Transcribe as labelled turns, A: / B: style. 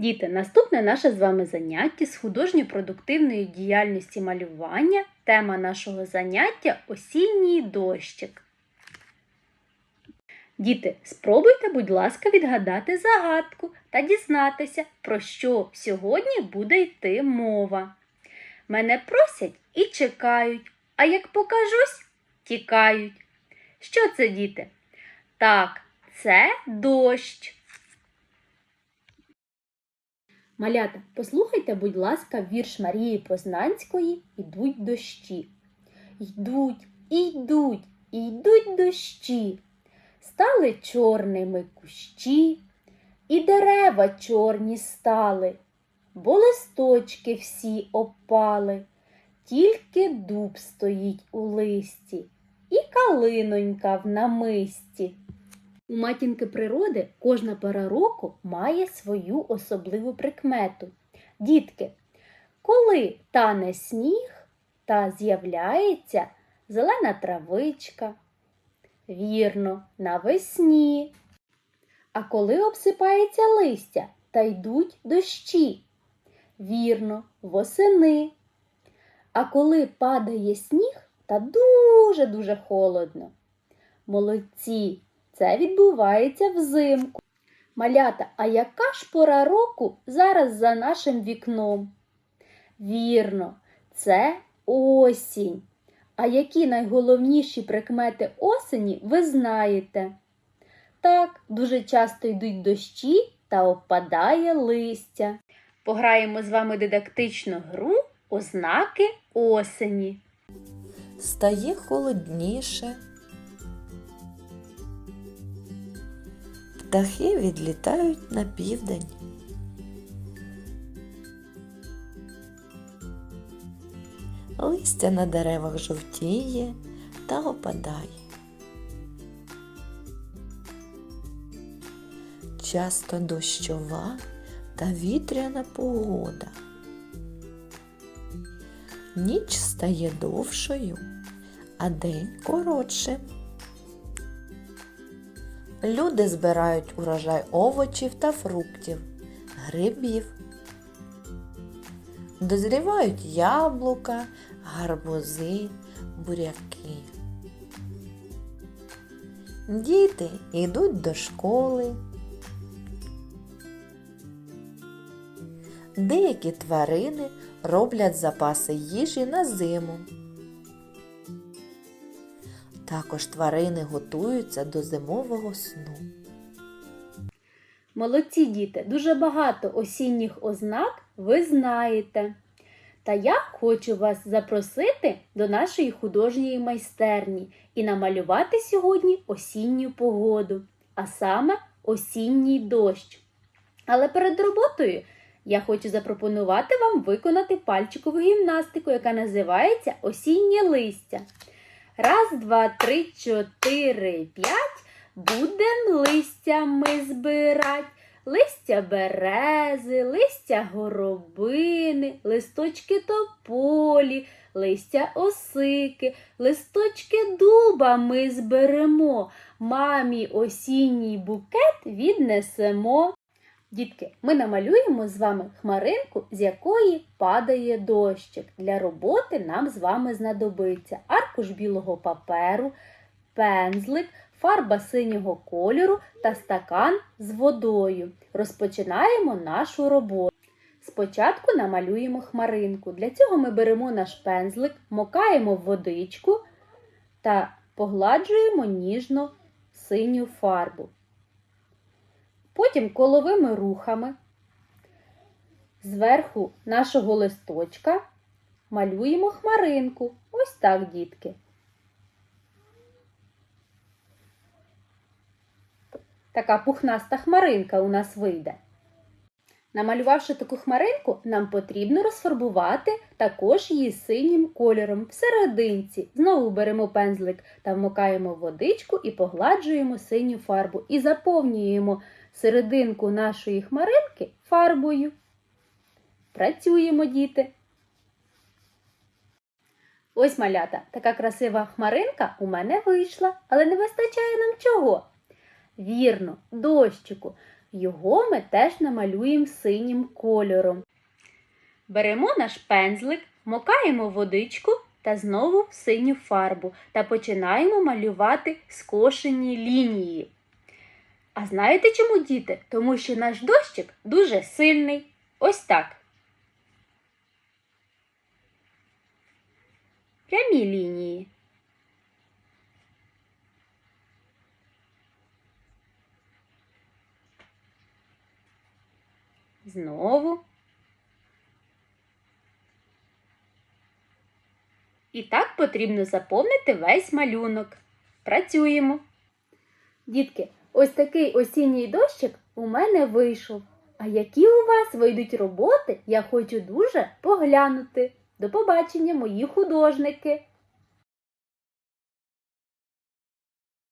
A: Діти, наступне наше з вами заняття з художньо-продуктивної діяльності малювання. Тема нашого заняття осінній дощик. Діти, спробуйте, будь ласка, відгадати загадку та дізнатися, про що сьогодні буде йти мова. Мене просять і чекають, а як покажусь, тікають. Що це, діти? Так, це дощ. Малята, послухайте, будь ласка, вірш Марії Познанської Ідуть дощі. Йдуть, і йдуть, і йдуть дощі. Стали чорними кущі, і дерева чорні стали, бо листочки всі опали, тільки дуб стоїть у листі, і калинонька в намисті. У матінки природи кожна пора року має свою особливу прикмету. Дітки, коли тане сніг та з'являється зелена травичка, вірно, навесні. А коли обсипається листя та йдуть дощі, вірно, восени. А коли падає сніг та дуже-дуже холодно. Молодці! Це відбувається взимку. Малята, а яка ж пора року зараз за нашим вікном? Вірно, це осінь. А які найголовніші прикмети осені ви знаєте? Так, дуже часто йдуть дощі та опадає листя. Пограємо з вами дидактичну гру ознаки осені.
B: Стає холодніше. Птахи відлітають на південь. Листя на деревах жовтіє та опадає. Часто дощова та вітряна погода. Ніч стає довшою, а день коротшим. Люди збирають урожай овочів та фруктів, грибів. Дозрівають яблука, гарбузи, буряки. Діти йдуть до школи. Деякі тварини роблять запаси їжі на зиму. Також тварини готуються до зимового сну.
A: Молодці діти, дуже багато осінніх ознак ви знаєте. Та я хочу вас запросити до нашої художньої майстерні і намалювати сьогодні осінню погоду, а саме осінній дощ. Але перед роботою я хочу запропонувати вам виконати пальчикову гімнастику, яка називається осіннє листя. Раз, два, три, чотири, п'ять. Будем листя ми збирать. Листя берези, листя горобини, листочки тополі, листя осики, листочки дуба ми зберемо. Мамі осінній букет віднесемо. Дітки, ми намалюємо з вами хмаринку, з якої падає дощик. Для роботи нам з вами знадобиться білого паперу, пензлик, фарба синього кольору та стакан з водою. Розпочинаємо нашу роботу. Спочатку намалюємо хмаринку. Для цього ми беремо наш пензлик, мокаємо в водичку та погладжуємо ніжно синю фарбу. Потім коловими рухами зверху нашого листочка малюємо хмаринку. Ось так, дітки. Така пухнаста хмаринка у нас вийде. Намалювавши таку хмаринку, нам потрібно розфарбувати також її синім кольором всерединці. Знову беремо пензлик та вмокаємо в водичку і погладжуємо синю фарбу. І заповнюємо серединку нашої хмаринки фарбою. Працюємо, діти. Ось малята, така красива хмаринка у мене вийшла, але не вистачає нам чого? Вірно, дощику. Його ми теж намалюємо синім кольором. Беремо наш пензлик, мокаємо водичку та знову в синю фарбу та починаємо малювати скошені лінії. А знаєте чому, діти? Тому що наш дощик дуже сильний. Ось так. Прямі лінії. Знову. І так потрібно заповнити весь малюнок. Працюємо. Дітки, ось такий осінній дощик у мене вийшов. А які у вас вийдуть роботи, я хочу дуже поглянути. До побачення, мої художники!